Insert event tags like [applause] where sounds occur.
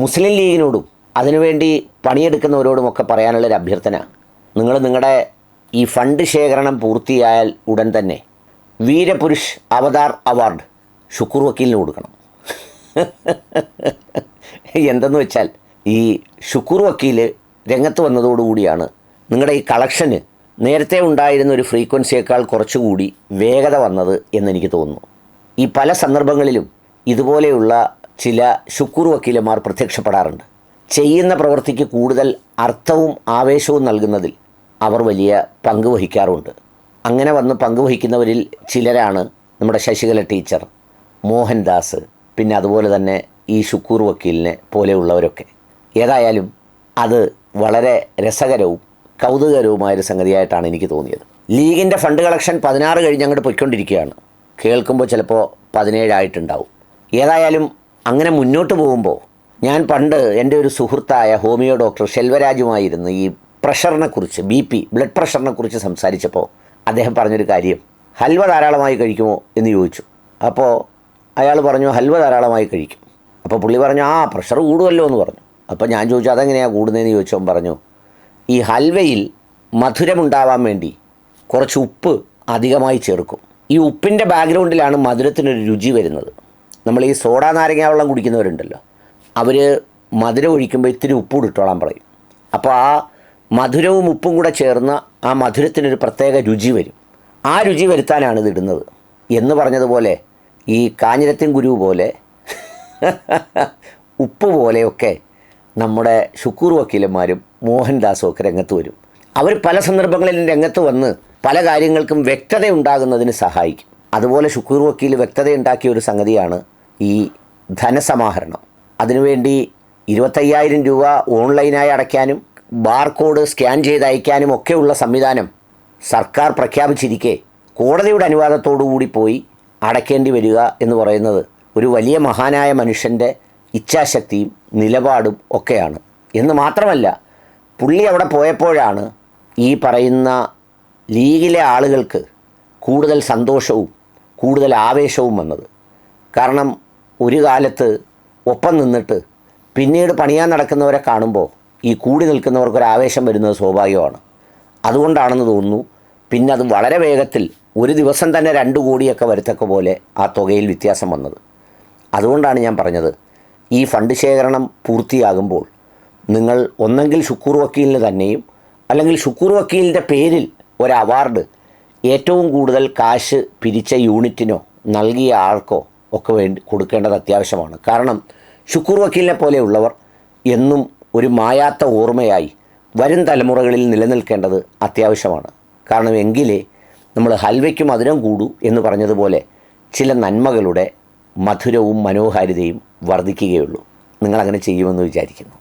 മുസ്ലിം ലീഗിനോടും അതിനുവേണ്ടി പണിയെടുക്കുന്നവരോടുമൊക്കെ പറയാനുള്ളൊരു അഭ്യർത്ഥന. നിങ്ങൾ നിങ്ങളുടെ ഈ ഫണ്ട് ശേഖരണം പൂർത്തിയായാൽ ഉടൻ തന്നെ വീരപുരുഷ് അവതാർ അവാർഡ് ഷുക്കൂർ വക്കീലിന് കൊടുക്കണം. എന്തെന്ന് വെച്ചാൽ ഈ ഷുക്കൂർ വക്കീൽ രംഗത്ത് വന്നതോടുകൂടിയാണ് നിങ്ങളുടെ ഈ കളക്ഷന് നേരത്തെ ഉണ്ടായിരുന്ന ഒരു ഫ്രീക്വൻസിയേക്കാൾ കുറച്ചുകൂടി വേഗത വന്നത് എന്നെനിക്ക് തോന്നുന്നു. ഈ പല സന്ദർഭങ്ങളിലും ഇതുപോലെയുള്ള ചില ശുക്കൂർ വക്കീലന്മാർ പ്രത്യക്ഷപ്പെടാറുണ്ട്. ചെയ്യുന്ന പ്രവൃത്തിക്ക് കൂടുതൽ അർത്ഥവും ആവേശവും നൽകുന്നതിൽ അവർ വലിയ പങ്ക് വഹിക്കാറുണ്ട്. അങ്ങനെ വന്ന് പങ്കുവഹിക്കുന്നവരിൽ ചിലരാണ് നമ്മുടെ ശശികല ടീച്ചർ മോഹൻദാസ് പിന്നെ അതുപോലെ തന്നെ ഈ ഷുക്കൂർ വക്കീലിനെ പോലെയുള്ളവരൊക്കെ. ഏതായാലും അത് വളരെ രസകരവും കൗതുകകരവുമായൊരു സംഗതിയായിട്ടാണ് എനിക്ക് തോന്നിയത്. ലീഗിന്റെ ഫണ്ട് കളക്ഷൻ പതിനാറ് കഴിഞ്ഞ് അങ്ങോട്ട് പൊയ്ക്കൊണ്ടിരിക്കുകയാണ്. കേൾക്കുമ്പോൾ ചിലപ്പോൾ പതിനേഴായിട്ടുണ്ടാവും ഏതായാലും അങ്ങനെ മുന്നോട്ട് പോകുമ്പോൾ ഞാൻ പണ്ട് എന്റെ ഒരു സുഹൃത്തായ ഹോമിയോ ഡോക്ടർ ഷെൽവരാജുമായിരുന്നു ഈ പ്രഷറിനെക്കുറിച്ച് ബി പി ബ്ലഡ് പ്രഷറിനെക്കുറിച്ച് സംസാരിച്ചപ്പോൾ അദ്ദേഹം പറഞ്ഞൊരു കാര്യം ഹൽവ ധാരാളമായി കഴിക്കുമോ എന്ന് ചോദിച്ചു. അപ്പോൾ അയാൾ പറഞ്ഞു ഹൽവ ധാരാളമായി കഴിക്കും. അപ്പോൾ പുള്ളി പറഞ്ഞു ആ പ്രഷർ കൂടുമല്ലോ എന്ന് പറഞ്ഞു. അപ്പോൾ ഞാൻ ചോദിച്ചു അതെങ്ങനെയാണ് കൂടുന്നതെന്ന് ചോദിച്ചവൻ പറഞ്ഞു ഈ ഹൽവയിൽ മധുരമുണ്ടാവാൻ വേണ്ടി കുറച്ച് ഉപ്പ് അധികമായി ചേർക്കും. ഈ ഉപ്പിന്റെ ബാക്ക്ഗ്രൗണ്ടിലാണ് മധുരത്തിനൊരു രുചി വരുന്നത്. നമ്മൾ ഈ സോഡ നാരങ്ങ വെള്ളം കുടിക്കുന്നവരുണ്ടല്ലോ. അവർ മധുരം ഒഴിക്കുമ്പോൾ ഇത്തിരി ഉപ്പ് ഇട്ടോളാൻ പറയും. അപ്പോൾ ആ മധുരവും ഉപ്പും കൂടെ ചേർന്ന് ആ മധുരത്തിനൊരു പ്രത്യേക രുചി വരും. ആ രുചി വരുത്താനാണ് ഇത് ഇടുന്നത്. എന്ന് പറഞ്ഞതുപോലെ ഈ കാഞ്ഞിരത്തിൻ ഗുരു പോലെ [laughs] ഉപ്പ് പോലെയൊക്കെ നമ്മുടെ ഷുക്കൂർ വക്കീലന്മാരും മോഹൻദാസും ഒക്കെ രംഗത്ത് വരും. അവർ പല സന്ദർഭങ്ങളിലും രംഗത്ത് വന്ന് പല കാര്യങ്ങൾക്കും വ്യക്തത ഉണ്ടാകുന്നതിന് സഹായിക്കും. അതുപോലെ ഷുക്കൂർ വക്കീൽ വ്യക്തത ഉണ്ടാക്കിയ ഒരു സംഗതിയാണ് ഈ ധനസമാഹരണം. അതിനുവേണ്ടി ഇരുപത്തയ്യായിരം രൂപ ഓൺലൈനായി അടയ്ക്കാനും ബാർകോഡ് സ്കാൻ ചെയ്ത് അയക്കാനും ഒക്കെയുള്ള സംവിധാനം സർക്കാർ പ്രഖ്യാപിച്ചിരിക്കെ കോടതിയുടെ അനുവാദത്തോടു കൂടി പോയി അടയ്ക്കേണ്ടി വരിക എന്ന് പറയുന്നത് ഒരു വലിയ മഹാനായ മനുഷ്യന്റെ ഇച്ഛാശക്തിയും നിലപാടും ഒക്കെയാണ്. എന്ന് മാത്രമല്ല പുള്ളി അവിടെ പോയപ്പോഴാണ് ഈ പറയുന്ന ലീഗിലെ ആളുകൾക്ക് കൂടുതൽ സന്തോഷവും കൂടുതൽ ആവേശവും വന്നത്. കാരണം ഒരു കാലത്ത് ഒപ്പം നിന്നിട്ട് പിന്നീട് പണിയാൻ നടക്കുന്നവരെ കാണുമ്പോൾ ഈ കൂടി നിൽക്കുന്നവർക്കൊരു ആവേശം വരുന്നത് സ്വാഭാവികമാണ്. അതുകൊണ്ടാണെന്ന് തോന്നുന്നു പിന്നെ അത് വളരെ വേഗത്തിൽ ഒരു ദിവസം തന്നെ രണ്ട് കോടിയൊക്കെ വരത്തക്ക പോലെ ആ തുകയിൽ വ്യത്യാസം വന്നത്. അതുകൊണ്ടാണ് ഞാൻ പറഞ്ഞത് ഈ ഫണ്ട് ശേഖരണം പൂർത്തിയാകുമ്പോൾ നിങ്ങൾ ഒന്നെങ്കിൽ ഷുക്കൂർ വക്കീലിന് തന്നെയും അല്ലെങ്കിൽ ഷുക്കൂർ വക്കീലിന്റെ പേരിൽ ഒരു അവാർഡ് ഏറ്റവും കൂടുതൽ കാശ് പിരിച്ച യൂണിറ്റിനോ നൽകിയ ആൾക്കോ ഒക്കെ വേണ്ടി കൊടുക്കേണ്ടത് അത്യാവശ്യമാണ്. കാരണം ഷുക്കൂർ വക്കീലിനെ പോലെയുള്ളവർ എന്നും ഒരു മായാത്ത ഓർമ്മയായി വരും തലമുറകളിൽ നിലനിൽക്കേണ്ടത് അത്യാവശ്യമാണ്. കാരണം എങ്കിലേ നമ്മൾ ഹൽവയ്ക്ക് മധുരം കൂടൂ എന്ന് പറഞ്ഞതുപോലെ ചില നന്മകളുടെ മധുരവും മനോഹാരിതയും വർദ്ധിക്കുകയുള്ളൂ. നിങ്ങളങ്ങനെ ചെയ്യുമെന്ന് വിചാരിക്കുന്നു.